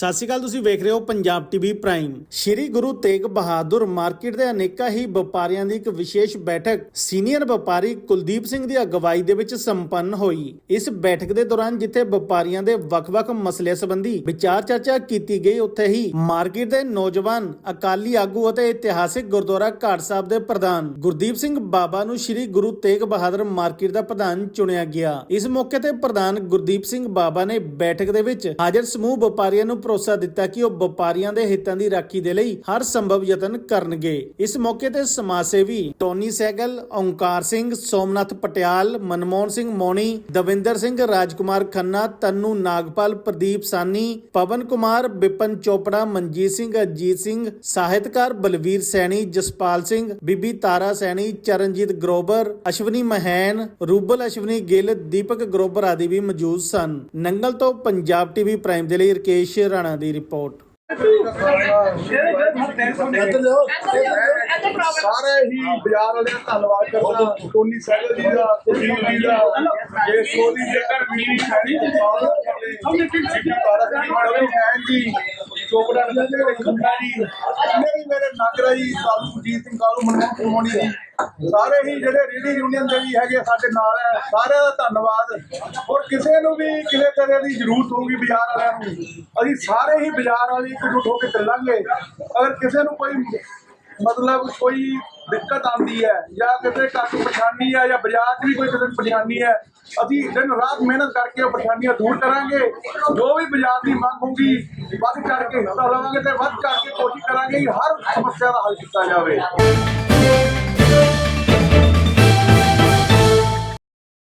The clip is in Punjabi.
ਸਤਿ ਸ਼੍ਰੀ ਅਕਾਲ, ਤੁਸੀਂ ਵੇਖ ਰਹੇ ਹੋ Punjab TV prime. Shri Guru Tegh Bahadur market ਦੇ ਅਨੇਕਾਂ ਹੀ ਵਪਾਰੀਆਂ ਦੀ ਇੱਕ ਵਿਸ਼ੇਸ਼ ਬੈਠਕ ਸੀਨੀਅਰ ਵਪਾਰੀ ਕੁਲਦੀਪ ਸਿੰਘ ਦੀ ਅਗਵਾਈ ਦੇ ਵਿੱਚ ਸੰਪੰਨ ਹੋਈ। ਇਸ ਬੈਠਕ ਦੇ ਦੌਰਾਨ ਜਿੱਥੇ ਵਪਾਰੀਆਂ ਦੇ ਵੱਖ-ਵੱਖ ਮਸਲੇ ਸੰਬੰਧੀ ਵਿਚਾਰ ਚਰਚਾ ਕੀਤੀ ਗਈ, ਉੱਥੇ ਹੀ ਮਾਰਕੀਟ ਦੇ ਨੌਜਵਾਨ ਅਕਾਲੀ ਆਗੂ ਅਤੇ ਇਤਿਹਾਸਿਕ ਗੁਰਦੁਆਰਾ ਘਾਟ ਸਾਹਿਬ ਦੇ ਪ੍ਰਧਾਨ ਗੁਰਦੀਪ ਸਿੰਘ ਬਾਬਾ ਨੂੰ ਸ਼੍ਰੀ ਗੁਰੂ ਤੇਗ ਬਹਾਦਰ ਮਾਰਕੀਟ ਦਾ ਪ੍ਰਧਾਨ ਚੁਣਿਆ ਗਿਆ। ਇਸ ਮੌਕੇ ਤੇ ਪ੍ਰਧਾਨ ਗੁਰਦੀਪ ਸਿੰਘ ਬਾਬਾ ਨੇ ਬੈਠਕ ਦੇ ਵਿੱਚ ਹਾਜ਼ਰ ਸਮੂਹ ਵਪਾਰੀਆਂ ਨੂੰ ਭਰੋਸਾ ਦਿੱਤਾ ਕਿ ਉਹ ਵਪਾਰੀਆਂ ਦੇ ਹਿੱਤਾਂ ਦੀ ਰਾਖੀ ਦੇ ਲਈ ਹਰ ਸੰਭਵ ਯਤਨ ਕਰਨਗੇ। ਇਸ ਮੌਕੇ ਤੇ ਸਮਾਜ ਸੇਵੀ ਟੋਨੀ ਸੈਗਲ, ਓਂਕਾਰ ਸਿੰਘ, ਸੋਮਨਾਥ ਪਟਿਆਲ, ਮਨਮੋਹਨ ਸਿੰਘ ਮੋਣੀ, ਦਵਿੰਦਰ ਸਿੰਘ ਰਾਜਕੁਮਾਰ ਖੰਨਾ, ਤੰਨੂ ਨਾਗਪਾਲ, ਪ੍ਰਦੀਪ ਸਾਨੀ, ਪਵਨ ਕੁਮਾਰ, ਬਿਪਨ ਚੋਪੜਾ, ਮਨਜੀਤ ਸਿੰਘ, ਅਜੀਤ ਸਿੰਘ, ਸਾਹਿਤਕਾਰ ਬਲਵੀਰ ਸੈਣੀ, ਜਸਪਾਲ ਸਿੰਘ, ਬੀਬੀ ਤਾਰਾ ਸੈਣੀ, ਚਰਨਜੀਤ ਗਰੋਬਰ ਅਸ਼ਵਨੀ ਮਹੈਨ, ਰੂਬਲ ਅਸ਼ਵਨੀ ਗਿੱਲ, ਦੀਪਕ ਗਰੋਬਰ ਆਦਿ ਵੀ ਮੌਜੂਦ ਸਨ। ਨੰਗਲ ਤੋਂ ਪੰਜਾਬ ਟੀਵੀ ਪ੍ਰਾਈਮ ਦੇ ਲਈ ਰਕੇਸ਼ ਰਾਣਾ ਦੀ ਰਿਪੋਰਟ। ਸਾਰੇ ਹੀ ਬਾਜ਼ਾਰ ਵਾਲਿਆਂ ਦਾ ਧੰਨਵਾਦ ਕਰਦਾ। ਟੋਨੀ ਸਹਿਗਲ ਜੀ ਦਾ ਸੁਨੀਲ ਜੀ ਦਾ ਜੇ ਸੋਦੀ ਦੇ ਵੀਰ ਸ਼ਾਨੀ ਜੀ ਹਮਨੇ ਕਿ ਸਿੱਖਾਰਾ ਜੀ ਫੈਨ ਜੀ। ਚੋਪੜਾ ਜੀ ਦੇ ਖੰਡਾ ਜੀ। ਇਹਨੇ ਵੀ ਮੇਰੇ ਨਾਗਰਾ ਜੀ, ਕਾਲੂ ਜੀਤ ਸਿੰਘ, ਕਾਲੂ ਮਨਮੋਹਨ ਸਿੰਘ ਜੀ, ਸਾਰੇ ਹੀ ਜਿਹੜੇ ਰੇਡੀ ਯੂਨੀਅਨ ਦੇ ਵੀ ਹੈਗੇ ਸਾਡੇ ਨਾਲ ਹੈ ਸਾਰਿਆਂ ਦਾ ਧੰਨਵਾਦ। ਔਰ ਕਿਸੇ ਨੂੰ ਵੀ ਕਿਸੇ ਤਰ੍ਹਾਂ ਦੀ ਜ਼ਰੂਰਤ ਹੋਊਗੀ ਬਾਜ਼ਾਰ ਵਾਲਿਆਂ ਨੂੰ, ਅਸੀਂ ਸਾਰੇ ਹੀ ਬਾਜ਼ਾਰ ਵਾਲੀ ਇਕਜੁੱਟ ਹੋ ਕੇ ਚੱਲਾਂਗੇ। ਅਗਰ ਕਿਸੇ ਨੂੰ ਕੋਈ ਮਤਲਬ ਕੋਈ ਦਿੱਕਤ ਆਉਂਦੀ ਹੈ, ਜਾਂ ਕਿਸੇ ਘਰ ਨੂੰ ਪਰੇਸ਼ਾਨੀ ਹੈ, ਜਾਂ ਬਾਜ਼ਾਰ 'ਚ ਵੀ ਕੋਈ ਕਿਸੇ ਨੂੰ ਪਰੇਸ਼ਾਨੀ ਹੈ, ਅਸੀਂ ਦਿਨ ਰਾਤ ਮਿਹਨਤ ਕਰਕੇ ਉਹ ਪਰੇਸ਼ਾਨੀਆਂ ਦੂਰ ਕਰਾਂਗੇ। ਜੋ ਵੀ ਬਾਜ਼ਾਰ ਦੀ ਮੰਗ ਹੋਊਗੀ ਵੱਧ ਚੜ ਕੇ ਹਿੱਸਾ ਲਵਾਂਗੇ ਤੇ ਵੱਧ ਚੜ ਕੇ ਕੋਸ਼ਿਸ਼ ਕਰਾਂਗੇ ਕਿ ਹਰ ਸਮੱਸਿਆ ਦਾ ਹੱਲ ਕੀਤਾ ਜਾਵੇ।